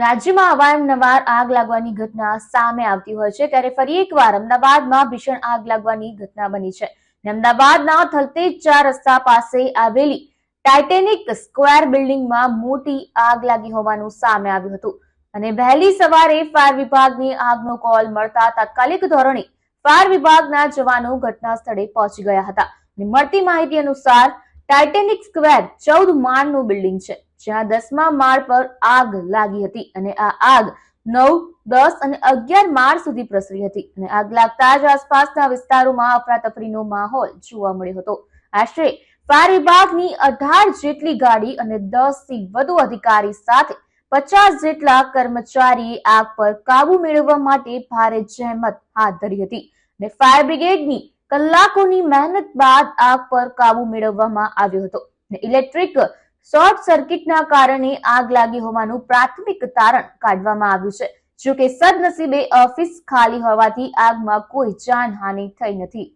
રાજ્યમાં અવારનવાર આગ લાગવાની ઘટના સામે આવતી હોય છે, ત્યારે ફરી એકવાર અમદાવાદમાં ભીષણ આગ લાગવાની ઘટના બની છે. અમદાવાદના થલતેજ ચાર રસ્તા પાસે આવેલી ટાઇટેનિક સ્ક્વેર બિલ્ડિંગમાં મોટી આગ લાગી હોવાનું સામે આવ્યું હતું. અને વહેલી સવારે ફાયર વિભાગની આગનો કોલ મળતા તાત્કાલિક ધોરણે ફાયર વિભાગના જવાનો ઘટના સ્થળે પહોંચી ગયા હતા. મળતી માહિતી અનુસાર ટાઇટેનિક સ્ક્વેર ચૌદ માળનું બિલ્ડિંગ છે. જ્યાં દસમા માળ પર આગ લાગી હતી અને આ આગ નવ, દસ અને અગિયાર માળ સુધી પ્રસરી હતી અને આગ લાગતા જ આસપાસના વિસ્તારોમાં અફરાતફરીનો માહોલ જોવા મળ્યો હતો. આશરે ફાયર વિભાગની અઢાર જેટલી ગાડી અને દસથી વધુ અધિકારી સાથે પચાસ જેટલા કર્મચારીએ આગ પર કાબુ મેળવવા માટે ભારે જહેમત હાથ ધરી હતી અને ફાયર બ્રિગેડની કલાકોની મહેનત બાદ આગ પર કાબુ મેળવવામાં આવ્યો હતો ઇલેક્ટ્રિક શોર્ટ સર્કિટના કારણે આગ લાગી હોવાનું પ્રાથમિક તારણ કાઢવામાં આવ્યું છે. જોકે સદનસીબે ઓફિસ ખાલી હોવાથી આગમાં કોઈ જાનહાનિ થઈ નથી.